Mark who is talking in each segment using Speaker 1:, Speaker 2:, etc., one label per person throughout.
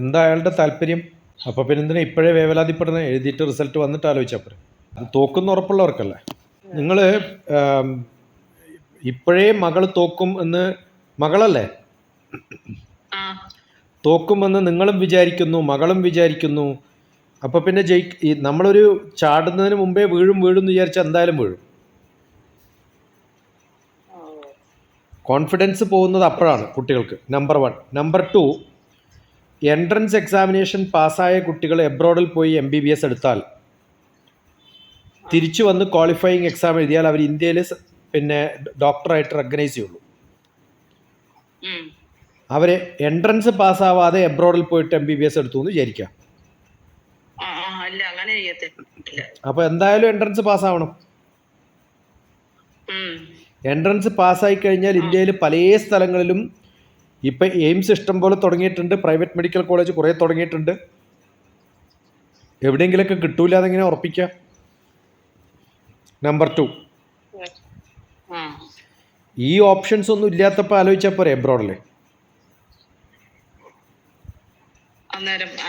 Speaker 1: എന്താ അയാളുടെ താല്പര്യം? അപ്പോൾ പിന്നെ എന്തിനാ ഇപ്പോഴേ വേവലാതിപ്പെടുന്ന? എഴുതിയിട്ട് റിസൾട്ട് വന്നിട്ട് ആലോചിച്ചാൽ പോരെ. അത് തോക്കുന്ന ഉറപ്പുള്ളവർക്കല്ലേ? നിങ്ങൾ ഇപ്പോഴേ മകൾ തോക്കും എന്ന് മകളല്ലേ? തോക്കുമെന്ന് നിങ്ങളും വിചാരിക്കുന്നു മകളും വിചാരിക്കുന്നു. അപ്പോൾ പിന്നെ ജയി നമ്മളൊരു ചാടുന്നതിന് മുമ്പേ വീഴും വീഴും എന്ന് വിചാരിച്ചാൽ എന്തായാലും വീഴും. കോൺഫിഡൻസ് പോകുന്നത് അപ്പോഴാണ് കുട്ടികൾക്ക്. Number one. Number two entrance examination പാസ്സായ കുട്ടികൾ എബ്രോഡിൽ പോയി എം ബി ബി എസ് എടുത്താൽ തിരിച്ചു വന്ന് ക്വാളിഫയിങ് എക്സാം എഴുതിയാൽ അവർ ഇന്ത്യയിൽ പിന്നെ ഡോക്ടറായിട്ട് റെക്കഗ്നൈസ് ചെയ്യുള്ളൂ. അവർ എൻട്രൻസ് പാസ്സാവാതെ എബ്രോഡിൽ പോയിട്ട് എം ബി ബി എസ് എടുത്തു എന്ന് വിചാരിക്കാം. അപ്പോൾ എന്തായാലും എൻട്രൻസ് പാസ്സാവണം. എൻട്രൻസ് പാസ്സായി കഴിഞ്ഞാൽ ഇന്ത്യയിൽ പല സ്ഥലങ്ങളിലും ഇപ്പം എയിംസ് ഇഷ്ടം പോലെ തുടങ്ങിയിട്ടുണ്ട്. പ്രൈവറ്റ് മെഡിക്കൽ കോളേജ് കുറേ തുടങ്ങിയിട്ടുണ്ട്. എവിടെയെങ്കിലൊക്കെ കിട്ടൂല അതെങ്ങനെ ഉറപ്പിക്കാം? നമ്പർ ടു ഈ ഓപ്ഷൻസ് ഒന്നും ഇല്ലാത്തപ്പോൾ ആലോചിച്ചാൽ പോരെ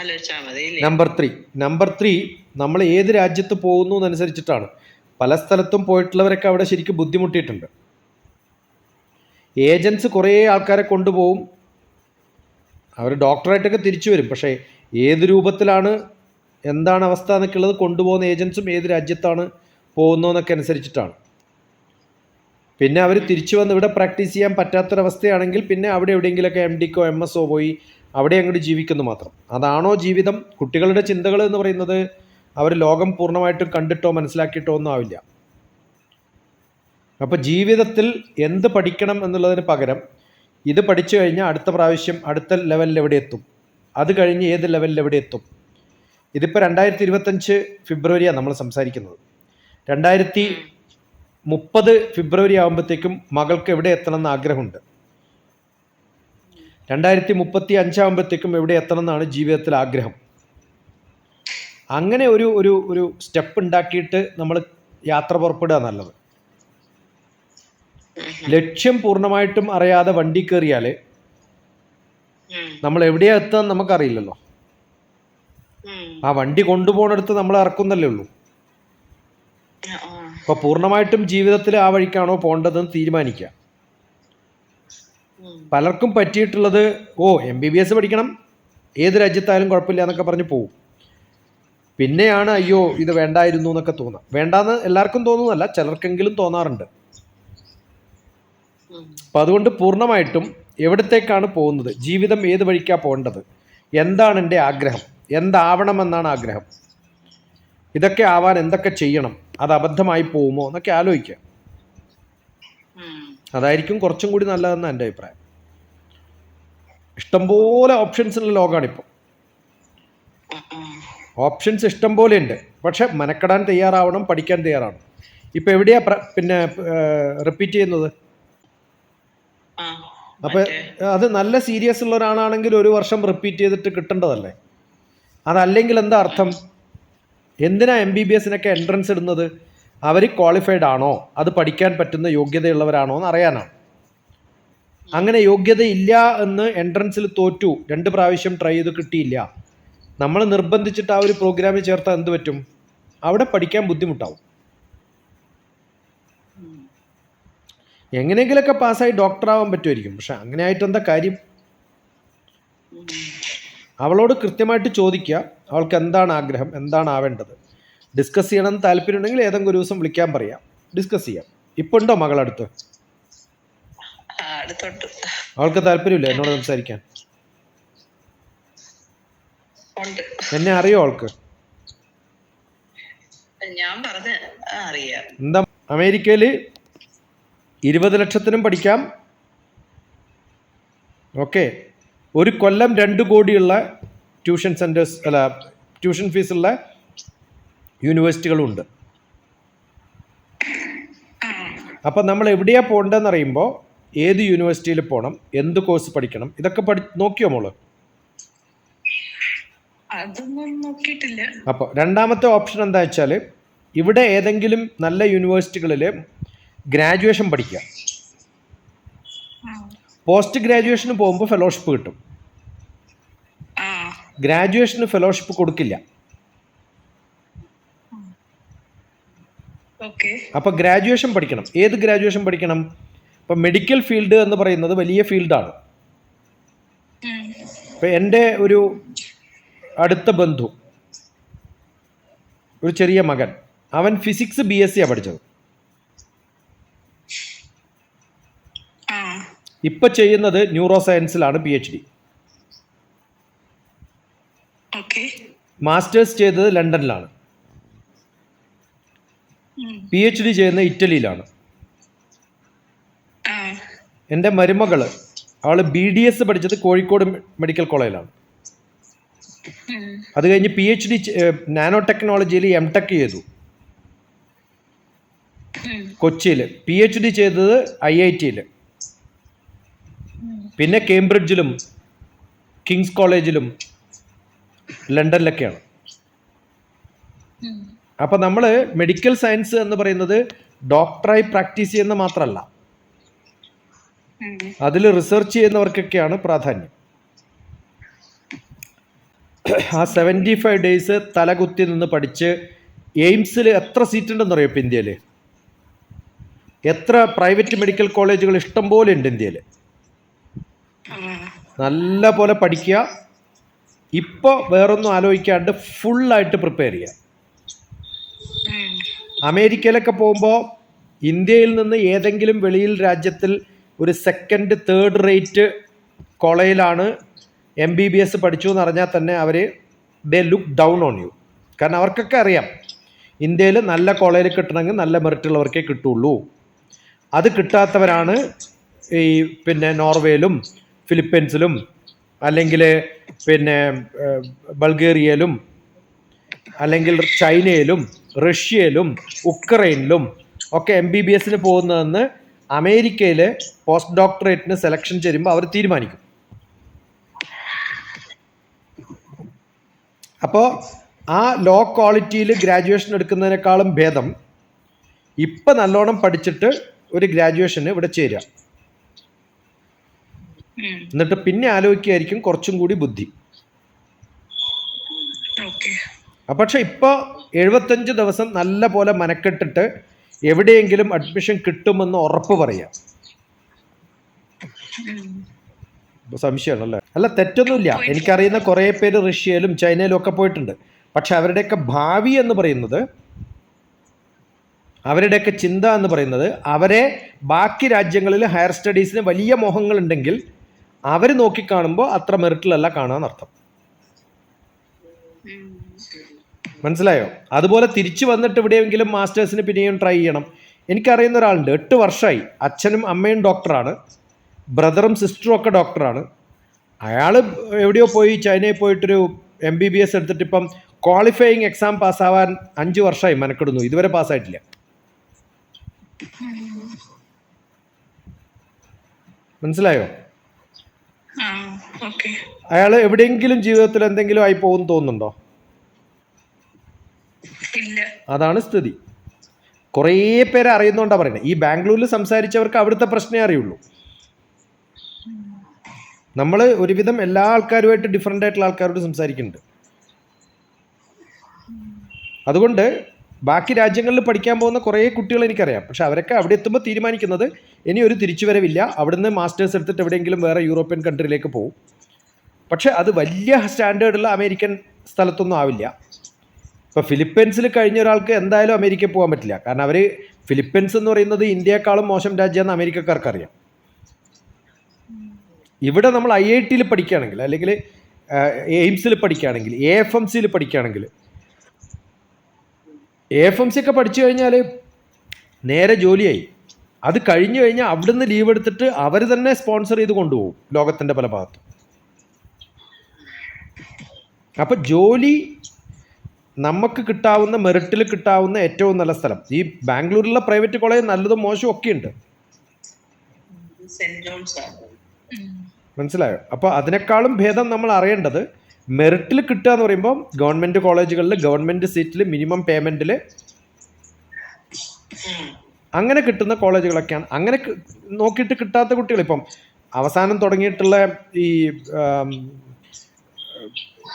Speaker 2: ആലോചിച്ചാൽ
Speaker 1: നമ്പർ ത്രീ നമ്പർ ത്രീ നമ്മൾ ഏത് രാജ്യത്ത് പോകുന്നു എന്നനുസരിച്ചിട്ടാണ്. പല സ്ഥലത്തും പോയിട്ടുള്ളവരൊക്കെ അവിടെ ശരിക്കും ബുദ്ധിമുട്ടിയിട്ടുണ്ട്. ഏജൻസ് കുറേ ആൾക്കാരെ കൊണ്ടുപോകും. അവർ ഡോക്ടറായിട്ടൊക്കെ തിരിച്ചു വരും. പക്ഷേ ഏത് രൂപത്തിലാണ് എന്താണ് അവസ്ഥ എന്നൊക്കെ ഉള്ളത് കൊണ്ടുപോകുന്ന ഏജൻസും ഏത് രാജ്യത്താണ് പോകുന്നതെന്നൊക്കെ അനുസരിച്ചിട്ടാണ്. പിന്നെ അവർ തിരിച്ചു വന്ന് ഇവിടെ പ്രാക്ടീസ് ചെയ്യാൻ പറ്റാത്തൊരവസ്ഥയാണെങ്കിൽ പിന്നെ അവിടെ എവിടെയെങ്കിലുമൊക്കെ എം ഡിക്കോ എം എസ് ഒ പോയി അവിടെ അങ്ങോട്ട് ജീവിക്കുന്നു മാത്രം. അതാണോ ജീവിതം? കുട്ടികളുടെ ചിന്തകൾ എന്ന് പറയുന്നത് അവർ ലോകം പൂർണമായിട്ടും കണ്ടിട്ടോ മനസ്സിലാക്കിയിട്ടോ ഒന്നും ആവില്ല. അപ്പോൾ ജീവിതത്തിൽ എന്ത് പഠിക്കണം എന്നുള്ളതിന് പകരം ഇത് പഠിച്ചു കഴിഞ്ഞാൽ അടുത്ത പ്രാവശ്യം അടുത്ത ലെവലിൽ എവിടെ എത്തും? അത് കഴിഞ്ഞ് ഏത് ലെവലിൽ എവിടെ എത്തും? ഇതിപ്പോൾ രണ്ടായിരത്തി ഇരുപത്തഞ്ച് ഫെബ്രുവരിയാണ് നമ്മൾ സംസാരിക്കുന്നത്. രണ്ടായിരത്തി മുപ്പത് ഫെബ്രുവരി ആകുമ്പോഴത്തേക്കും മകൾക്ക് എവിടെ എത്തണം എന്ന് ആഗ്രഹമുണ്ട്. രണ്ടായിരത്തി മുപ്പത്തി അഞ്ചാകുമ്പോഴത്തേക്കും എവിടെ എത്തണം എന്നാണ് ജീവിതത്തിൽ ആഗ്രഹം. അങ്ങനെ ഒരു ഒരു ഒരു സ്റ്റെപ്പ് ഉണ്ടാക്കിയിട്ട് നമ്മൾ യാത്ര പുറപ്പെടുക നല്ലത്. ലക്ഷ്യം പൂർണമായിട്ടും അറിയാതെ വണ്ടി കയറിയാൽ നമ്മൾ എവിടെയാ എത്താൻ നമുക്കറിയില്ലല്ലോ. ആ വണ്ടി കൊണ്ടുപോകണടുത്ത് നമ്മൾ ഇറക്കുന്നല്ലേ ഉള്ളൂ. അപ്പോൾ പൂർണമായിട്ടും ജീവിതത്തിൽ ആ വഴിക്കാണോ പോകേണ്ടതെന്ന് തീരുമാനിക്കുക. പലർക്കും പറ്റിയിട്ടുള്ളത് ഓ എം ബി ബി എസ് പഠിക്കണം ഏത് രാജ്യത്തായാലും കുഴപ്പമില്ല എന്നൊക്കെ പറഞ്ഞ് പോവും പിന്നെയാണ് അയ്യോ ഇത് വേണ്ടായിരുന്നു എന്നൊക്കെ തോന്നുക വേണ്ടാന്ന് എല്ലാവർക്കും തോന്നുന്നല്ല ചിലർക്കെങ്കിലും തോന്നാറുണ്ട്. അപ്പം അതുകൊണ്ട് പൂർണമായിട്ടും എവിടത്തേക്കാണ് പോകുന്നത്? ജീവിതം ഏത് വഴിക്കാണ് പോകേണ്ടത്? എന്താണ് എന്റെ ആഗ്രഹം? എന്താവണമെന്നാണ് ആഗ്രഹം? ഇതൊക്കെ ആവാൻ എന്തൊക്കെ ചെയ്യണം? അത് അബദ്ധമായി പോകുമോ? എന്നൊക്കെ
Speaker 2: ആലോചിക്കാം
Speaker 1: അതായിരിക്കും കുറച്ചും കൂടി നല്ലതെന്ന് എന്റെ അഭിപ്രായം. ഇഷ്ടംപോലെ ഓപ്ഷൻസ് ഉള്ള ലോകമാണിപ്പോൾ. ഓപ്ഷൻസ് ഇഷ്ടം പോലെ ഉണ്ട്. പക്ഷെ മനക്കെടാൻ തയ്യാറാവണം പഠിക്കാൻ തയ്യാറാവണം. ഇപ്പോൾ എവിടെയാണ് പിന്നെ റിപ്പീറ്റ് ചെയ്യുന്നത്?
Speaker 2: ആ.
Speaker 1: അപ്പോൾ അത് നല്ല സീരിയസ് ഉള്ള ഒരാളാണെങ്കിൽ ഒരു വർഷം റിപ്പീറ്റ് ചെയ്തിട്ട് കിട്ടേണ്ടതല്ലേ? അതല്ലെങ്കിൽ എന്താ അർത്ഥം? എന്തിനാ എം ബി ബി എസിനൊക്കെ എൻട്രൻസ് ഇടുന്നത്? അവർ ക്വാളിഫൈഡ് ആണോ? അത് പഠിക്കാൻ പറ്റുന്ന യോഗ്യതയുള്ളവരാണോ എന്ന് അറിയാനാണ്. അങ്ങനെ യോഗ്യതയില്ല എന്ന് എൻട്രൻസിൽ തോറ്റു. രണ്ട് പ്രാവശ്യം ട്രൈ ചെയ്ത് കിട്ടിയില്ല. നമ്മൾ നിർബന്ധിച്ചിട്ട് ആ ഒരു പ്രോഗ്രാമിൽ ചേർത്താൽ എന്ത് പറ്റും? അവിടെ പഠിക്കാൻ ബുദ്ധിമുട്ടാവും. എങ്ങനെയെങ്കിലുമൊക്കെ പാസ്സായി ഡോക്ടറാവാൻ പറ്റുമായിരിക്കും. പക്ഷെ അങ്ങനെ ആയിട്ട് എന്താ കാര്യം? അവളോട് കൃത്യമായിട്ട് ചോദിക്കുക. അവൾക്ക് എന്താണ് ആഗ്രഹം? എന്താണ് ആവേണ്ടത്? ഡിസ്കസ് ചെയ്യണമെന്ന് താല്പര്യമുണ്ടെങ്കിൽ ഏതെങ്കിലും ഒരു ദിവസം വിളിക്കാൻ പറയാം. ഡിസ്കസ് ചെയ്യാം. ഇപ്പൊ ഉണ്ടോ മകളടുത്ത് അവൾക്ക് താല്പര്യമില്ല എന്നോട് സംസാരിക്കാൻ. എന്നെ അറിയോ അവൾക്ക്?
Speaker 2: ഞാൻ പറഞ്ഞ അറിയാം.
Speaker 1: എന്താ? അമേരിക്കയിൽ ഇരുപത് ലക്ഷത്തിനും പഠിക്കാം. ഓക്കെ ഒരു കൊല്ലം രണ്ട് കോടിയുള്ള ട്യൂഷൻ സെന്റേഴ്സ് അല്ല ട്യൂഷൻ ഫീസുള്ള യൂണിവേഴ്സിറ്റികളുണ്ട് അപ്പം നമ്മൾ എവിടെയാണ് പോകേണ്ടതെന്ന് അറിയുമ്പോൾ ഏത് യൂണിവേഴ്സിറ്റിയിൽ പോകണം എന്ത് കോഴ്സ് പഠിക്കണം ഇതൊക്കെ പഠി നോക്കിയോ
Speaker 2: മോൾ?
Speaker 1: അപ്പോൾ രണ്ടാമത്തെ ഓപ്ഷൻ എന്താ വെച്ചാൽ ഇവിടെ ഏതെങ്കിലും നല്ല യൂണിവേഴ്സിറ്റികളിൽ ഗ്രാജുവേഷൻ പഠിക്കുക. പോസ്റ്റ് ഗ്രാജുവേഷന് പോകുമ്പോൾ ഫെലോഷിപ്പ് കിട്ടും. ഗ്രാജുവേഷന് ഫെലോഷിപ്പ് കൊടുക്കില്ല. അപ്പൊ ഗ്രാജുവേഷൻ പഠിക്കണം. ഏത് ഗ്രാജുവേഷൻ പഠിക്കണം? ഇപ്പൊ മെഡിക്കൽ ഫീൽഡ് എന്ന് പറയുന്നത് വലിയ ഫീൽഡാണ് ഇപ്പൊ എന്റെ ഒരു അടുത്ത ബന്ധു ഒരു ചെറിയ മകൻ. അവൻ ഫിസിക്സ് ബി എസ് സിയാണ് പഠിച്ചത്
Speaker 3: ആ
Speaker 1: ഇപ്പം ചെയ്യുന്നത് ന്യൂറോ സയൻസിലാണ് പി എച്ച് ഡി മാസ്റ്റേഴ്സ് ചെയ്തത് ലണ്ടനിലാണ്. പി എച്ച് ഡി ചെയ്യുന്നത് ഇറ്റലിയിലാണ്. എന്റെ മരുമകൾ അവൾ ബി ഡി എസ് പഠിച്ചത് കോഴിക്കോട് മെഡിക്കൽ കോളേജിലാണ്. അത് കഴിഞ്ഞ് പി എച്ച് ഡി നാനോ ടെക്നോളജിയിൽ എം ടെക് ചെയ്തു. കൊച്ചിയിൽ. പി എച്ച് ഡി ചെയ്തത് ഐ ഐ ടിയിൽ പിന്നെ കേംബ്രിഡ്ജിലും കിങ്സ് കോളേജിലും ലണ്ടനിലൊക്കെയാണ്. അപ്പം നമ്മൾ മെഡിക്കൽ സയൻസ് എന്ന് പറയുന്നത് ഡോക്ടറായി പ്രാക്ടീസ് ചെയ്യുന്ന മാത്രമല്ല. അതിൽ റിസർച്ച് ചെയ്യുന്നവർക്കൊക്കെയാണ് പ്രാധാന്യം. ആ സെവന്റി ഫൈവ് ഡേയ്സ് തലകുത്തി നിന്ന് പഠിച്ച് എയിംസിൽ എത്ര സീറ്റ് ഉണ്ടെന്ന് അറിയോ ഇപ്പം ഇന്ത്യയിൽ എത്ര പ്രൈവറ്റ് മെഡിക്കൽ കോളേജുകൾ ഇഷ്ടം പോലെ ഉണ്ട് ഇന്ത്യയിൽ നല്ല പോലെ പഠിക്കുക. ഇപ്പോൾ വേറൊന്നും ആലോചിക്കാണ്ട് ഫുള്ളായിട്ട് പ്രിപ്പയർ ചെയ്യുക. അമേരിക്കയിലൊക്കെ പോകുമ്പോൾ ഇന്ത്യയിൽ നിന്ന് ഏതെങ്കിലും വെളിയിൽ രാജ്യത്തിൽ ഒരു സെക്കൻഡ് തേർഡ് റേറ്റ് കോളേജിലാണ് എം ബി ബി എസ് പഠിച്ചു എന്ന് അറിഞ്ഞാൽ തന്നെ അവർ they look down on you കാരണം അവർക്കൊക്കെ അറിയാം ഇന്ത്യയിൽ നല്ല കോളേജിൽ കിട്ടണമെങ്കിൽ നല്ല മെറിറ്റുള്ളവർക്കേ കിട്ടുള്ളൂ. അത് കിട്ടാത്തവരാണ് ഈ പിന്നെ നോർവേയിലും ഫിലിപ്പീൻസിലും അല്ലെങ്കിൽ പിന്നെ ബൾഗേറിയയിലും അല്ലെങ്കിൽ ചൈനയിലും റഷ്യയിലും ഉക്രൈനിലും ഒക്കെ എം ബി ബി എസിന് പോകുന്നതെന്ന് അമേരിക്കയിൽ പോസ്റ്റ് ഡോക്ടറേറ്റിന് സെലക്ഷൻ ചെയ്യുമ്പോൾ അവർ തീരുമാനിക്കും അപ്പോൾ ആ ലോ ക്വാളിറ്റിയിൽ ഗ്രാജുവേഷൻ എടുക്കുന്നതിനേക്കാളും ഭേദം ഇപ്പം നല്ലോണം പഠിച്ചിട്ട് ഒരു ഗ്രാജുവേഷന് ഇവിടെ ചേരുക. എന്നിട്ട് പിന്നെ ആലോചിക്കുകയായിരിക്കും കുറച്ചും കൂടി ബുദ്ധി. പക്ഷെ ഇപ്പോൾ എഴുപത്തഞ്ച് ദിവസം നല്ല പോലെ മനക്കെട്ടിട്ട് എവിടെയെങ്കിലും അഡ്മിഷൻ കിട്ടുമെന്ന് ഉറപ്പ് പറയാം. സംശയമാണല്ലേ? അല്ല തെറ്റൊന്നുമില്ല. എനിക്കറിയുന്ന കുറേ പേര് റഷ്യയിലും ചൈനയിലും ഒക്കെ പോയിട്ടുണ്ട്. പക്ഷെ അവരുടെയൊക്കെ ഭാവി എന്ന് പറയുന്നത് അവരുടെയൊക്കെ ചിന്ത എന്ന് പറയുന്നത് അവരെ ബാക്കി രാജ്യങ്ങളിൽ ഹയർ സ്റ്റഡീസിന് വലിയ മോഹങ്ങളുണ്ടെങ്കിൽ അവർ നോക്കിക്കാണുമ്പോൾ അത്ര മെറിറ്റിലല്ല
Speaker 3: കാണാന്നർത്ഥം.
Speaker 1: മനസ്സിലായോ? അതുപോലെ തിരിച്ചു വന്നിട്ട് എവിടെയെങ്കിലും മാസ്റ്റേഴ്സിന് പിന്നെയും ട്രൈ ചെയ്യണം. എനിക്കറിയുന്ന ഒരാളുണ്ട്. എട്ട് വർഷമായി അച്ഛനും അമ്മയും ഡോക്ടറാണ്. ബ്രദറും സിസ്റ്ററും ഒക്കെ ഡോക്ടറാണ്. അയാൾ എവിടെയോ പോയി ചൈനയിൽ പോയിട്ടൊരു എം ബി ബി എസ് എടുത്തിട്ട് ഇപ്പം ക്വാളിഫയിങ് എക്സാം പാസ്സാവാൻ അഞ്ച് വർഷമായി മെനക്കെടുന്നു. ഇതുവരെ പാസ്സായിട്ടില്ല. മനസ്സിലായോ? അയാൾ എവിടെയെങ്കിലും ജീവിതത്തിൽ എന്തെങ്കിലും ആയി പോകും തോന്നുന്നുണ്ടോ? അതാണ് സ്ഥിതി. കുറേ പേരെ അറിയുന്നോണ്ടാ പറയുന്നത് ഈ ബാംഗ്ലൂരിൽ സംസാരിച്ചവർക്ക് അവിടുത്തെ പ്രശ്നമേ അറിയുള്ളൂ. നമ്മൾ ഒരുവിധം എല്ലാ ആൾക്കാരുമായിട്ട് ഡിഫറെന്റ് ആയിട്ടുള്ള ആൾക്കാരോട് സംസാരിക്കുന്നുണ്ട്. അതുകൊണ്ട് ബാക്കി രാജ്യങ്ങളിൽ പഠിക്കാൻ പോകുന്ന കുറേ കുട്ടികൾ എനിക്കറിയാം. പക്ഷെ അവരൊക്കെ അവിടെ എത്തുമ്പോൾ തീരുമാനിക്കുന്നത് ഇനി ഒരു തിരിച്ചുവരവില്ല. അവിടുന്ന് മാസ്റ്റേഴ്സ് എടുത്തിട്ട് എവിടെയെങ്കിലും വേറെ യൂറോപ്യൻ കൺട്രിയിലേക്ക് പോകും പക്ഷെ അത് വലിയ സ്റ്റാൻഡേർഡുള്ള അമേരിക്കൻ സ്ഥലത്തൊന്നും ആവില്ല. ഇപ്പോൾ ഫിലിപ്പീൻസിൽ കഴിഞ്ഞ ഒരാൾക്ക് എന്തായാലും അമേരിക്കയിൽ പോകാൻ പറ്റില്ല. കാരണം അവർ ഫിലിപ്പീൻസ് എന്ന് പറയുന്നത് ഇന്ത്യയെക്കാളും മോശം രാജ്യമെന്ന് അമേരിക്കക്കാർക്കറിയാം. ഇവിടെ നമ്മൾ ഐ ഐ ടിയിൽ പഠിക്കുകയാണെങ്കിൽ അല്ലെങ്കിൽ എയിംസിൽ പഠിക്കുകയാണെങ്കിൽ എ എഫ് എം സിയിൽ പഠിക്കുകയാണെങ്കിൽ എഫ് എം സി ഒക്കെ പഠിച്ചു കഴിഞ്ഞാൽ നേരെ ജോലിയായി. അത് കഴിഞ്ഞു കഴിഞ്ഞാൽ അവിടുന്ന് ലീവ് എടുത്തിട്ട് അവർ തന്നെ സ്പോൺസർ ചെയ്ത് കൊണ്ടുപോകും ലോകത്തിന്റെ പല ഭാഗത്തും. അപ്പം ജോലി നമുക്ക് കിട്ടാവുന്ന മെറിറ്റിൽ കിട്ടാവുന്ന ഏറ്റവും നല്ല സ്ഥലം. ഈ ബാംഗ്ലൂരിലുള്ള പ്രൈവറ്റ് കോളേജ് നല്ലതും മോശവും ഒക്കെ ഉണ്ട് മനസ്സിലായോ? അപ്പോൾ അതിനേക്കാളും ഭേദം നമ്മൾ അറിയേണ്ടത് മെറിറ്റിൽ കിട്ടുക എന്ന് പറയുമ്പോൾ ഗവൺമെന്റ് കോളേജുകളിൽ ഗവൺമെന്റ് സീറ്റിൽ മിനിമം
Speaker 2: പേയ്മെന്റിൽ
Speaker 1: അങ്ങനെ കിട്ടുന്ന കോളേജുകളൊക്കെയാണ്. അങ്ങനെ നോക്കിയിട്ട് കിട്ടാത്ത കുട്ടികൾ ഇപ്പം അവസാനം തുടങ്ങിയിട്ടുള്ള ഈ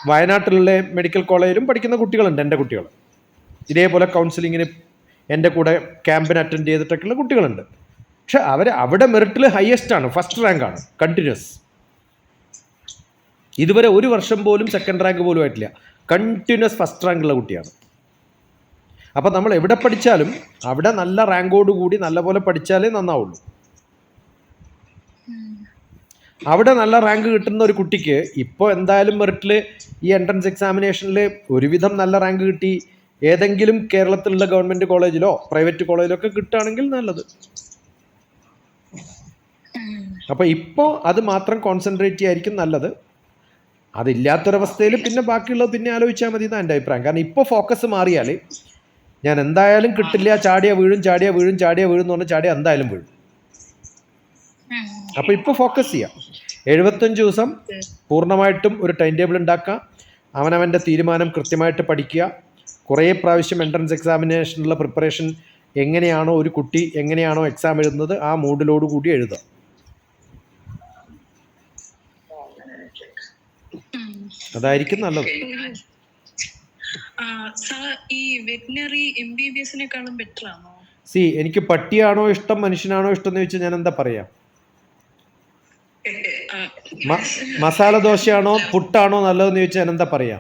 Speaker 1: വയനാട്ടിലുള്ള മെഡിക്കൽ കോളേജിലും പഠിക്കുന്ന കുട്ടികളുണ്ട് എന്റെ കുട്ടികൾ. ഇതേപോലെ കൗൺസിലിങ്ങിന് എന്റെ കൂടെ ക്യാമ്പിന് അറ്റൻഡ് ചെയ്തിട്ടൊക്കെയുള്ള കുട്ടികളുണ്ട്. പക്ഷെ അവർ അവിടെ മെറിറ്റിൽ ഹയസ്റ്റ് ആണ് ഫസ്റ്റ് റാങ്ക് ആണ് കണ്ടിന്യൂസ് ഇതുവരെ ഒരു വർഷം പോലും സെക്കൻഡ് റാങ്ക് പോലും ആയിട്ടില്ല. കണ്ടിന്യൂസ് ഫസ്റ്റ് റാങ്കുള്ള കുട്ടിയാണ്. അപ്പോൾ നമ്മൾ എവിടെ പഠിച്ചാലും അവിടെ നല്ല റാങ്കോട് കൂടി നല്ലപോലെ പഠിച്ചാലേ നന്നാവുള്ളൂ. അവിടെ നല്ല റാങ്ക് കിട്ടുന്ന ഒരു കുട്ടിക്ക് ഇപ്പോൾ എന്തായാലും മെറിറ്റിൽ ഈ എൻട്രൻസ് എക്സാമിനേഷനിൽ ഒരുവിധം നല്ല റാങ്ക് കിട്ടി. ഏതെങ്കിലും കേരളത്തിലുള്ള ഗവൺമെന്റ് കോളേജിലോ പ്രൈവറ്റ് കോളേജിലോ ഒക്കെ കിട്ടുകയാണെങ്കിൽ നല്ലത്. അപ്പോൾ ഇപ്പോൾ അത് മാത്രം കോൺസെൻട്രേറ്റ് ചെയ്യായിരിക്കും നല്ലത്. അതില്ലാത്തൊരവസ്ഥയിൽ പിന്നെ ബാക്കിയുള്ളത് പിന്നെ ആലോചിച്ചാൽ മതി എന്നാണ് എന്റെ അഭിപ്രായം. കാരണം ഇപ്പോൾ ഫോക്കസ് മാറിയാൽ ഞാൻ എന്തായാലും കിട്ടില്ല ചാടിയ വീഴും ചാടിയ വീഴും ചാടിയ വീഴും എന്ന് പറഞ്ഞാൽ ചാടിയ എന്തായാലും വീഴും. അപ്പോൾ ഇപ്പോൾ ഫോക്കസ് ചെയ്യാം. എഴുപത്തഞ്ച് ദിവസം പൂർണമായിട്ടും ഒരു ടൈം ടേബിൾ ഉണ്ടാക്കുക. അവനവന്റെ തീരുമാനം കൃത്യമായിട്ട് പഠിക്കുക. കുറേ പ്രാവശ്യം എൻട്രൻസ് എക്സാമിനേഷനുള്ള പ്രിപ്പറേഷൻ എങ്ങനെയാണോ ഒരു കുട്ടി എങ്ങനെയാണോ എക്സാം എഴുതുന്നത് ആ മൂഡിലോട് കൂടി എഴുതുക. അതായിരിക്കും നല്ലത്.
Speaker 3: സാർ ഈ വെറ്റിനറി എം ബി ബി എസിനെക്കാളും ബെറ്റർ ആണോ?
Speaker 1: സി എനിക്ക് പട്ടിയാണോ ഇഷ്ടം മനുഷ്യനാണോ ഇഷ്ടം എന്ന് ചോദിച്ചാൽ ഞാൻ എന്താ പറയാ മസാല ദോശയാണോ പുട്ടാണോ നല്ലതെന്ന് ചോദിച്ചാൽ ഞാൻ എന്താ പറയാ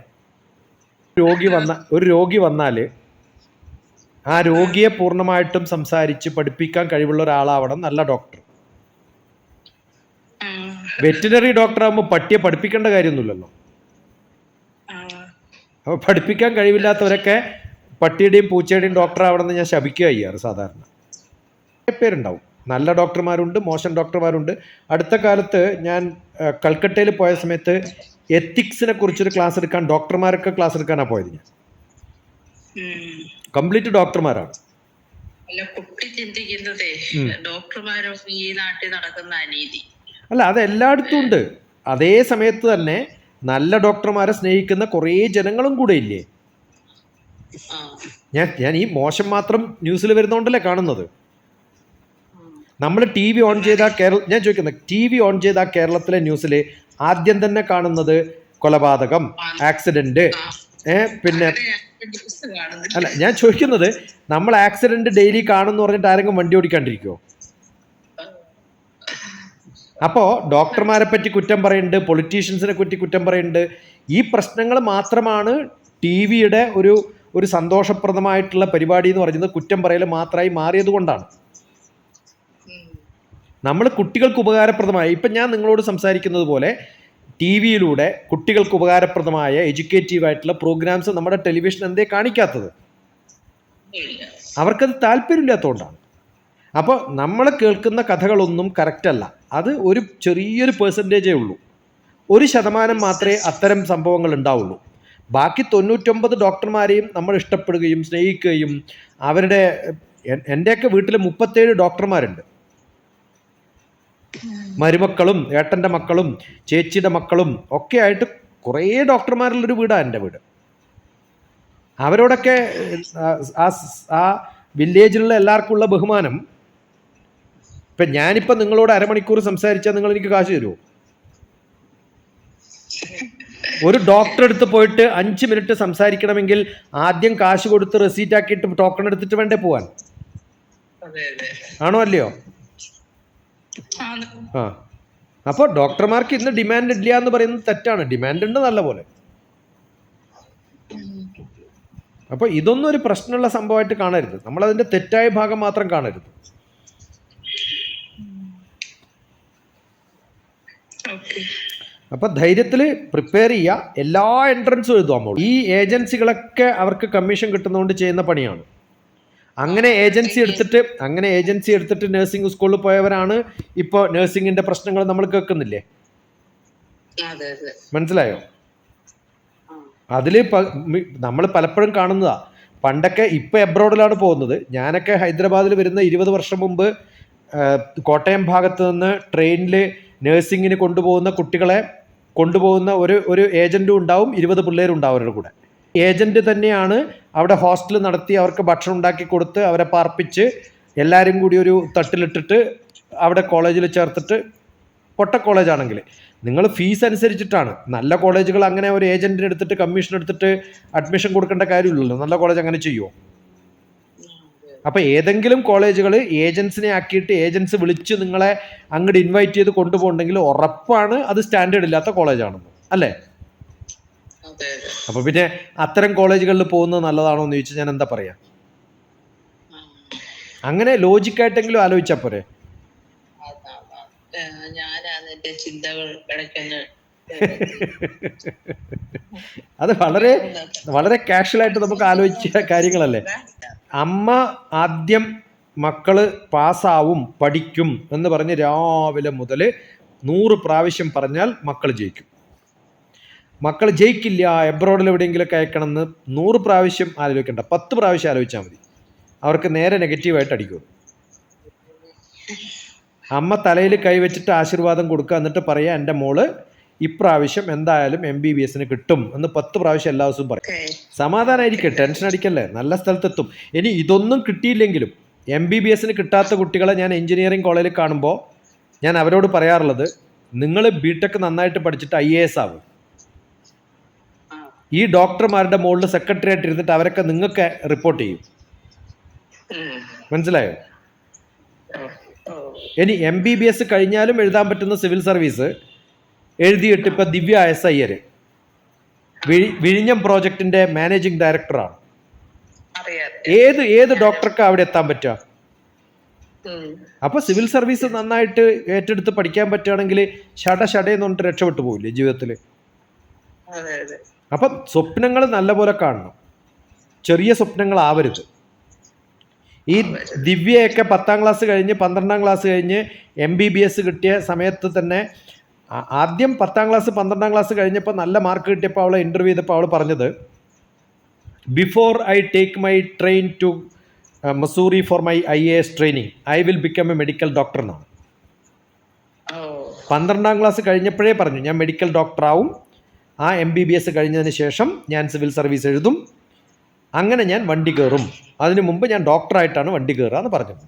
Speaker 1: രോഗി വന്ന ഒരു രോഗി വന്നാൽ ആ രോഗിയെ പൂർണമായിട്ടും സംസാരിച്ച് പഠിപ്പിക്കാൻ കഴിവുള്ള ഒരാളാവണം നല്ല ഡോക്ടർ. വെറ്റിനറി ഡോക്ടർ ആകുമ്പോൾ പട്ടിയെ പഠിപ്പിക്കേണ്ട കാര്യമൊന്നുമില്ലല്ലോ. അപ്പോൾ പഠിപ്പിക്കാൻ കഴിവില്ലാത്തവരൊക്കെ പട്ടിയുടെയും പൂച്ചയുടെയും ഡോക്ടർ ആവണമെന്ന് ഞാൻ ശപിക്കുക ചെയ്യാറ് സാധാരണ. പേരുണ്ടാവും. നല്ല ഡോക്ടർമാരുണ്ട് മോശം ഡോക്ടർമാരുണ്ട്. അടുത്ത കാലത്ത് ഞാൻ കൽക്കട്ടയിൽ പോയ സമയത്ത് എത്തിക്സിനെ കുറിച്ചൊരു ക്ലാസ് എടുക്കാൻ ഡോക്ടർമാരൊക്കെ ക്ലാസ് എടുക്കാനാണ് പോയത് ഞാൻ. കംപ്ലീറ്റ് ഡോക്ടർമാരാണ്.
Speaker 2: അല്ല കുട്ടി ചിന്തിക്കുന്നതേ ഡോക്ടർമാരോ ഈ നാട്ടിൽ നടക്കുന്ന അനീതി.
Speaker 1: അല്ല അത് എല്ലായിടത്തും ഉണ്ട്. അതേ സമയത്ത് തന്നെ നല്ല ഡോക്ടർമാരെ സ്നേഹിക്കുന്ന കുറേ ജനങ്ങളും കൂടെ ഇല്ലേ? ഞാൻ ഞാൻ ഈ മോശം മാത്രം ന്യൂസിൽ വരുന്നോണ്ടല്ലേ കാണുന്നത്? നമ്മൾ ടി വി ഓൺ ചെയ്ത കേരള ഞാൻ ചോദിക്കുന്നത് ടി വി ഓൺ ചെയ്ത കേരളത്തിലെ ന്യൂസിൽ ആദ്യം തന്നെ കാണുന്നത് കൊലപാതകം ആക്സിഡന്റ് ഏ പിന്നെ അല്ല ഞാൻ ചോദിക്കുന്നത് നമ്മൾ ആക്സിഡന്റ് ഡെയിലി കാണുന്നു പറഞ്ഞിട്ട് ആരെങ്കിലും വണ്ടി ഓടിക്കാണ്ടിരിക്കുമോ അപ്പോൾ ഡോക്ടർമാരെ പറ്റി കുറ്റം പറയുന്നുണ്ട് പൊളിറ്റീഷ്യൻസിനെ പറ്റി കുറ്റം പറയുന്നുണ്ട്. ഈ പ്രശ്നങ്ങൾ മാത്രമാണ് ടി വിയുടെ ഒരു ഒരു സന്തോഷപ്രദമായിട്ടുള്ള പരിപാടി എന്ന് പറയുന്നത് കുറ്റം പറയൽ മാത്രമായി മാറിയത് കൊണ്ടാണ്. നമ്മൾ കുട്ടികൾക്ക് ഉപകാരപ്രദമായ ഇപ്പം ഞാൻ നിങ്ങളോട് സംസാരിക്കുന്നത് പോലെ ടി വിയിലൂടെ കുട്ടികൾക്ക് ഉപകാരപ്രദമായ എഡ്യൂക്കേറ്റീവ് ആയിട്ടുള്ള പ്രോഗ്രാംസ് നമ്മുടെ ടെലിവിഷൻ എന്തേ കാണിക്കാത്തത്? അവർക്കത് താല്പര്യമില്ലാത്തതുകൊണ്ടാണ്. അപ്പോൾ നമ്മൾ കേൾക്കുന്ന കഥകളൊന്നും കറക്റ്റല്ല അത് ഒരു ചെറിയൊരു പേഴ്സന്റേജേ ഉള്ളൂ ഒരു ശതമാനം മാത്രമേ അത്തരം സംഭവങ്ങൾ ഉണ്ടാവുള്ളൂ ബാക്കി തൊണ്ണൂറ്റൊമ്പത് ഡോക്ടർമാരെയും നമ്മൾ ഇഷ്ടപ്പെടുകയും സ്നേഹിക്കുകയും അവരുടെ എന്റെയൊക്കെ വീട്ടിൽ മുപ്പത്തേഴ് ഡോക്ടർമാരുണ്ട് മരുമക്കളും ഏട്ടന്റെ മക്കളും ചേച്ചിയുടെ മക്കളും ഒക്കെ ആയിട്ട് കുറേ ഡോക്ടർമാരുള്ളൊരു വീടാണ് എന്റെ വീട് അവരോടൊക്കെ ആ, ആ വില്ലേജിലുള്ള എല്ലാവർക്കും ഉള്ള ബഹുമാനം ഇപ്പം ഞാനിപ്പോൾ നിങ്ങളോട് അരമണിക്കൂർ സംസാരിച്ചാൽ നിങ്ങൾ എനിക്ക് കാശ് തരുമോ ഒരു ഡോക്ടർ അടുത്ത് പോയിട്ട് അഞ്ച് മിനിറ്റ് സംസാരിക്കണമെങ്കിൽ ആദ്യം കാശ് കൊടുത്ത് റെസീറ്റ് ആക്കിയിട്ട് ടോക്കൺ എടുത്തിട്ട് വേണ്ടേ പോവാൻ?
Speaker 2: അതെ അതെ.
Speaker 1: ആണോ അല്ലയോ? ആ. അപ്പോൾ ഡോക്ടർമാർക്ക് ഇന്ന് ഡിമാൻഡ് ഇല്ല എന്ന് പറയുന്നത് തെറ്റാണ്. ഡിമാൻഡ് ഉണ്ട് നല്ല പോലെ. അപ്പോൾ ഇതൊന്നും ഒരു പ്രശ്നമുള്ള സംഭവമായിട്ട് കാണരുത്. നമ്മളതിന്റെ തെറ്റായ ഭാഗം മാത്രം കാണരുത്. അപ്പോൾ ധൈര്യത്തിൽ പ്രിപ്പയർ ചെയ്യുക. എല്ലാ എൻട്രൻസും എഴുതുവാൻ പോകും ഈ ഏജൻസികളൊക്കെ അവർക്ക് കമ്മീഷൻ കിട്ടുന്നതുകൊണ്ട് ചെയ്യുന്ന പണിയാണ്. അങ്ങനെ ഏജൻസി എടുത്തിട്ട് അങ്ങനെ ഏജൻസി എടുത്തിട്ട് നഴ്സിംഗ് സ്കൂളിൽ പോയവരാണ് ഇപ്പോൾ നഴ്സിംഗിന്റെ പ്രശ്നങ്ങൾ നമ്മൾ കേൾക്കുന്നില്ലേ? മനസ്സിലായോ. അതിൽ നമ്മൾ പലപ്പോഴും കാണുന്നതാ. പണ്ടൊക്കെ ഇപ്പോൾ എബ്രോഡിലാണ് പോകുന്നത്. ഞാനൊക്കെ ഹൈദരാബാദിൽ വരുന്ന ഇരുപത് വർഷം മുമ്പ് കോട്ടയം ഭാഗത്ത് നിന്ന് ട്രെയിനിൽ നഴ്സിങ്ങിന് കൊണ്ടുപോകുന്ന കുട്ടികളെ കൊണ്ടുപോകുന്ന ഒരു ഒരു ഏജന്റും ഉണ്ടാവും ഇരുപത് പിള്ളേരും ഉണ്ടാവും അവരുടെ കൂടെ. ഏജന്റ് തന്നെയാണ് അവിടെ ഹോസ്റ്റൽ നടത്തി അവർക്ക് ഭക്ഷണം ഉണ്ടാക്കി കൊടുത്ത് അവരെ പാർപ്പിച്ച് എല്ലാവരും കൂടി ഒരു തട്ടിലിട്ടിട്ട് അവിടെ കോളേജിൽ ചേർത്തിട്ട് പൊട്ട കോളേജാണെങ്കിൽ നിങ്ങൾ ഫീസ് അനുസരിച്ചിട്ടാണ്. നല്ല കോളേജുകൾ അങ്ങനെ ഒരു ഏജന്റിനെ എടുത്തിട്ട് കമ്മീഷൻ എടുത്തിട്ട് അഡ്മിഷൻ കൊടുക്കേണ്ട കാര്യമില്ലല്ലോ. നല്ല കോളേജ് അങ്ങനെ ചെയ്യുമോ അപ്പോൾ ഏതെങ്കിലും കോളേജുകൾ ഏജൻസിനെ ആക്കിയിട്ട് ഏജൻസ് വിളിച്ച് നിങ്ങളെ അങ്ങോട്ട് ഇൻവൈറ്റ് ചെയ്ത് കൊണ്ടുപോകണമെങ്കിൽ ഉറപ്പാണ് അത് സ്റ്റാൻഡേർഡ് ഇല്ലാത്ത കോളേജാണെന്ന്. അല്ലേ? അപ്പോൾ പിന്നെ അത്തരം കോളേജുകളിൽ പോകുന്നത് നല്ലതാണോ എന്ന് ചോദിച്ചാൽ ഞാൻ എന്താ
Speaker 2: പറയാ.
Speaker 1: അങ്ങനെ ലോജിക്കായിട്ടെങ്കിലും ആലോചിച്ചാ പോരെ.
Speaker 2: ഞാൻ ചിന്തകൾ ഇടയ്ക്കൊന്ന്
Speaker 1: അത് വളരെ വളരെ കാഷ്വലായിട്ട് നമുക്ക് ആലോചിച്ച കാര്യങ്ങളല്ലേ? അമ്മ ആദ്യം മക്കൾ പാസ്സാവും പഠിക്കും എന്ന് പറഞ്ഞ് രാവിലെ മുതൽ നൂറ് പ്രാവശ്യം പറഞ്ഞാൽ മക്കൾ ജയിക്കും. മക്കൾ ജയിക്കില്ല എബ്രോഡിൽ എവിടെയെങ്കിലൊക്കെ അയക്കണം എന്ന് നൂറ് പ്രാവശ്യം ആലോചിക്കണ്ട. പത്ത് പ്രാവശ്യം ആലോചിച്ചാൽ മതി. അവർക്ക് നേരെ നെഗറ്റീവായിട്ട് അടിക്കും. അമ്മ തലയിൽ കൈവച്ചിട്ട് ആശീർവാദം കൊടുക്കുക എന്നിട്ട് പറയാം എന്റെ മോൾ ഇപ്രാവശ്യം എന്തായാലും എം ബി ബി എസിന് കിട്ടും എന്ന് പത്ത് പ്രാവശ്യം എല്ലാ ദിവസവും പറയും. സമാധാനമായിരിക്കും ടെൻഷൻ അടിക്കല്ലേ? നല്ല സ്ഥലത്തെത്തും. ഇനി ഇതൊന്നും കിട്ടിയില്ലെങ്കിലും എം ബി ബി എസിന് കിട്ടാത്ത കുട്ടികളെ ഞാൻ എഞ്ചിനീയറിംഗ് കോളേജിൽ കാണുമ്പോൾ ഞാൻ അവരോട് പറയാറുള്ളത് നിങ്ങൾ ബി ടെക് നന്നായിട്ട് പഠിച്ചിട്ട് ഐ എ എസ് ആവും. ഈ ഡോക്ടർമാരുടെ മുകളിൽ സെക്രട്ടറി ആയിട്ട് ഇരുന്നിട്ട് അവരൊക്കെ നിങ്ങൾക്ക് റിപ്പോർട്ട് ചെയ്യും. മനസ്സിലായോ. ഇനി എം ബി ബി എസ് കഴിഞ്ഞാലും എഴുതാൻ പറ്റുന്ന സിവിൽ സർവീസ് എഴുതിയിട്ട് ഇപ്പം ദിവ്യ എസ് അയ്യർ വിഴി വിഴിഞ്ഞം പ്രോജക്റ്റിന്റെ മാനേജിംഗ് ഡയറക്ടറാണ്. ഏത് ഏത് ഡോക്ടർക്ക് അവിടെ എത്താൻ പറ്റുക? അപ്പൊ സിവിൽ സർവീസ് നന്നായിട്ട് ഏറ്റെടുത്ത് പഠിക്കാൻ പറ്റുകയാണെങ്കിൽ ഷട ഷടയെന്ന് പറഞ്ഞിട്ട് രക്ഷപ്പെട്ടു പോവില്ലേ ജീവിതത്തിൽ അപ്പം സ്വപ്നങ്ങൾ നല്ലപോലെ കാണണം. ചെറിയ സ്വപ്നങ്ങൾ ആവരുത്. ഈ ദിവ്യയൊക്കെ പത്താം ക്ലാസ് കഴിഞ്ഞ് പന്ത്രണ്ടാം ക്ലാസ് കഴിഞ്ഞ് എം ബി ബി എസ് കിട്ടിയ സമയത്ത് തന്നെ ആദ്യം പത്താം ക്ലാസ് പന്ത്രണ്ടാം ക്ലാസ് കഴിഞ്ഞപ്പോൾ നല്ല മാർക്ക് കിട്ടിയപ്പോൾ അവളെ ഇന്റർവ്യൂ ചെയ്തപ്പോൾ അവൾ പറഞ്ഞത് before I take my train to Mussoorie for my I A S training I will become a medical doctor എന്നാണ് പന്ത്രണ്ടാം ക്ലാസ് കഴിഞ്ഞപ്പോഴേ പറഞ്ഞു ഞാൻ മെഡിക്കൽ ഡോക്ടറാവും ആ എം ബി ബി എസ് കഴിഞ്ഞതിന് ശേഷം ഞാൻ സിവിൽ സർവീസ് എഴുതും. അങ്ങനെ ഞാൻ വണ്ടി കയറും. അതിനു മുമ്പ് ഞാൻ ഡോക്ടറായിട്ടാണ് വണ്ടി കയറുക എന്ന് പറഞ്ഞത്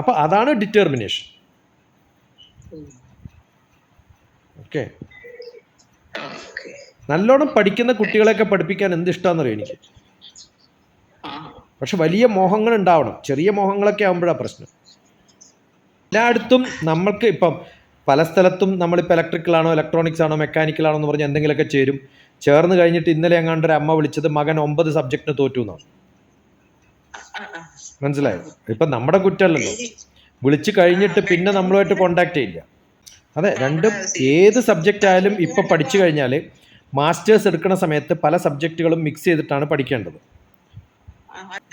Speaker 1: അപ്പോൾ അതാണ് ഡിറ്റർമിനേഷൻ. ഓക്കെ. നല്ലോണം പഠിക്കുന്ന കുട്ടികളെയൊക്കെ പഠിപ്പിക്കാൻ എന്ത് ഇഷ്ടമാണെന്നറിയോ എനിക്ക്? പക്ഷെ വലിയ മോഹങ്ങൾ ഉണ്ടാവണം. ചെറിയ മോഹങ്ങളൊക്കെ ആകുമ്പോഴാണ് പ്രശ്നം. എല്ലായിടത്തും നമ്മൾക്ക് ഇപ്പം പല സ്ഥലത്തും നമ്മളിപ്പോൾ ഇലക്ട്രിക്കലാണോ ഇലക്ട്രോണിക്സ് ആണോ മെക്കാനിക്കൽ ആണോ എന്ന് പറഞ്ഞ് എന്തെങ്കിലുമൊക്കെ ചേരും. ചേർന്ന് കഴിഞ്ഞിട്ട് ഇന്നലെ എങ്ങാണ്ട് ഒരു അമ്മ വിളിച്ചത് മകൻ ഒമ്പത് സബ്ജക്റ്റിന് തോറ്റു എന്നാണ്. മനസ്സിലായോ? ഇപ്പം നമ്മുടെ കുറ്റമല്ലല്ലോ. വിളിച്ചു കഴിഞ്ഞിട്ട് പിന്നെ നമ്മളുമായിട്ട് കോണ്ടാക്ട് ചെയ്യില്ല. അതെ രണ്ടും ഏത് സബ്ജക്റ്റ് ആയാലും ഇപ്പം പഠിച്ചു കഴിഞ്ഞാൽ മാസ്റ്റേഴ്സ് എടുക്കുന്ന സമയത്ത് പല സബ്ജക്റ്റുകളും മിക്സ് ചെയ്തിട്ടാണ് പഠിക്കേണ്ടത്.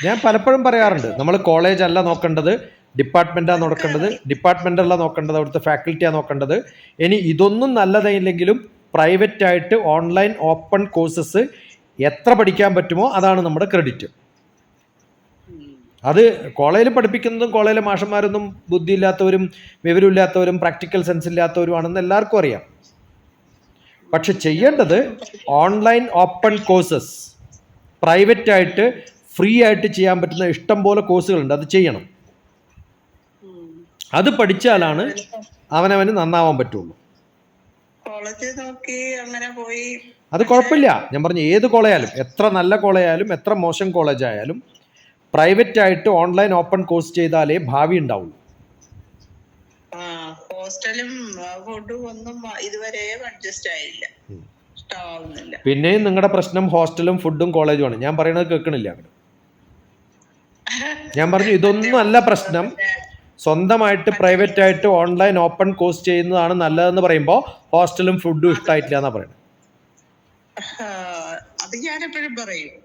Speaker 1: ഞാൻ പലപ്പോഴും പറയാറുണ്ട് നമ്മൾ കോളേജ് അല്ല നോക്കേണ്ടത് ഡിപ്പാർട്ട്മെന്റാണ് നോക്കേണ്ടത് ഡിപ്പാർട്ട്മെന്റ് അല്ല നോക്കേണ്ടത് അവിടുത്തെ ഫാക്കൽറ്റിയാണ് നോക്കേണ്ടത്. ഇനി ഇതൊന്നും നല്ലതായില്ലെങ്കിലും പ്രൈവറ്റ് ആയിട്ട് ഓൺലൈൻ ഓപ്പൺ കോഴ്സസ് എത്ര പഠിക്കാൻ പറ്റുമോ അതാണ് നമ്മുടെ ക്രെഡിറ്റ്. അത് കോളേജിൽ പഠിപ്പിക്കുന്നതും കോളേജിലെ മാഷന്മാരൊന്നും ബുദ്ധിയില്ലാത്തവരും വിവരമില്ലാത്തവരും പ്രാക്ടിക്കൽ സെൻസ് ഇല്ലാത്തവരുമാണെന്ന് എല്ലാവർക്കും അറിയാം. പക്ഷെ ചെയ്യേണ്ടത് ഓൺലൈൻ ഓപ്പൺ കോഴ്സസ്. പ്രൈവറ്റ് ആയിട്ട് ഫ്രീ ആയിട്ട് ചെയ്യാൻ പറ്റുന്ന ഇഷ്ടം പോലെ കോഴ്സുകളുണ്ട്. അത് ചെയ്യണം. അത് പഠിച്ചാലാണ് അവനവന് നന്നാവാൻ പറ്റുള്ളൂ. അത് കുഴപ്പമില്ല. ഞാൻ പറഞ്ഞു ഏത് കോളേജായാലും എത്ര നല്ല കോളേജായാലും എത്ര മോശം കോളേജ് പ്രൈവറ്റ് ആയിട്ട് ഓൺലൈൻ ഓപ്പൺ കോഴ്സ് ചെയ്താലേ ഭാവി ഉണ്ടാവുള്ളൂ.
Speaker 2: ഹോസ്റ്റലും ഫുഡും ഒന്നും ഇതുവരെ അഡ്ജസ്റ്റ് ആയില്ല.
Speaker 1: പിന്നെയും നിങ്ങളുടെ പ്രശ്നം ഹോസ്റ്റലും ഫുഡും കോളേജുമാണ്. ഞാൻ പറയുന്നത് കേൾക്കണില്ല അങ്ങോട്ട് ഞാൻ പറഞ്ഞു ഇതൊന്നും അല്ല പ്രശ്നം. സ്വന്തമായിട്ട് പ്രൈവറ്റ് ആയിട്ട് ഓൺലൈൻ ഓപ്പൺ കോഴ്സ് ചെയ്യുന്നതാണ് നല്ലതെന്ന് പറയുമ്പോൾ ഹോസ്റ്റലും ഫുഡും ഇഷ്ടമായിട്ടില്ല എന്നാ പറയുന്നത്
Speaker 2: അത് ഞാൻ ഞാനെപ്പോഴും പറയും.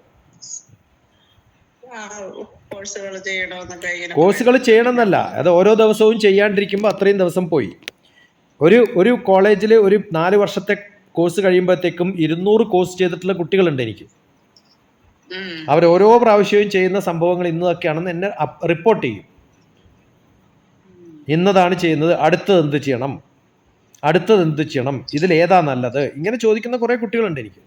Speaker 2: കോഴ്സുകൾ
Speaker 1: ചെയ്യണമെന്നല്ല. അത് ഓരോ ദിവസവും ചെയ്യാണ്ടിരിക്കുമ്പോൾ അത്രയും ദിവസം പോയി. ഒരു ഒരു കോളേജിൽ ഒരു നാല് വർഷത്തെ കോഴ്സ് കഴിയുമ്പോഴത്തേക്കും ഇരുന്നൂറ് കോഴ്സ് ചെയ്തിട്ടുള്ള കുട്ടികളുണ്ട് എനിക്ക്. അവർ ഓരോ പ്രാവശ്യവും ചെയ്യുന്ന സംഭവങ്ങൾ ഇന്നതൊക്കെയാണെന്ന് എന്നെ റിപ്പോർട്ട് ചെയ്യും. ഇന്നതാണ് ചെയ്യുന്നത്. അടുത്തത് എന്ത് ചെയ്യണം? അടുത്തത് എന്ത് ചെയ്യണം? ഇതിൽ ഏതാ നല്ലത്? ഇങ്ങനെ ചോദിക്കുന്ന കുറെ കുട്ടികളുണ്ട് എനിക്ക്.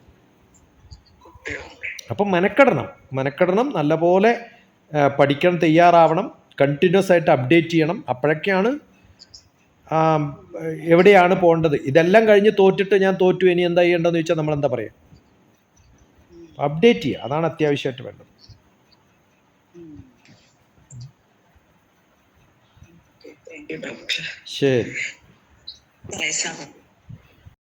Speaker 1: അപ്പം മെനക്കെടണം. മെനക്കെടണം നല്ലപോലെ പഠിക്കാൻ തയ്യാറാവണം കണ്ടിന്യൂസ് ആയിട്ട് അപ്ഡേറ്റ് ചെയ്യണം. അപ്പോഴൊക്കെയാണ് എവിടെയാണ് പോകേണ്ടത്? ഇതെല്ലാം കഴിഞ്ഞ് തോറ്റിട്ട് ഞാൻ തോറ്റു ഇനി എന്താ ചെയ്യേണ്ടതെന്ന് ചോദിച്ചാൽ നമ്മൾ എന്താ പറയുക അപ്ഡേറ്റ് ചെയ്യുക. അതാണ് അത്യാവശ്യമായിട്ട് വേണ്ടത്. ശരി.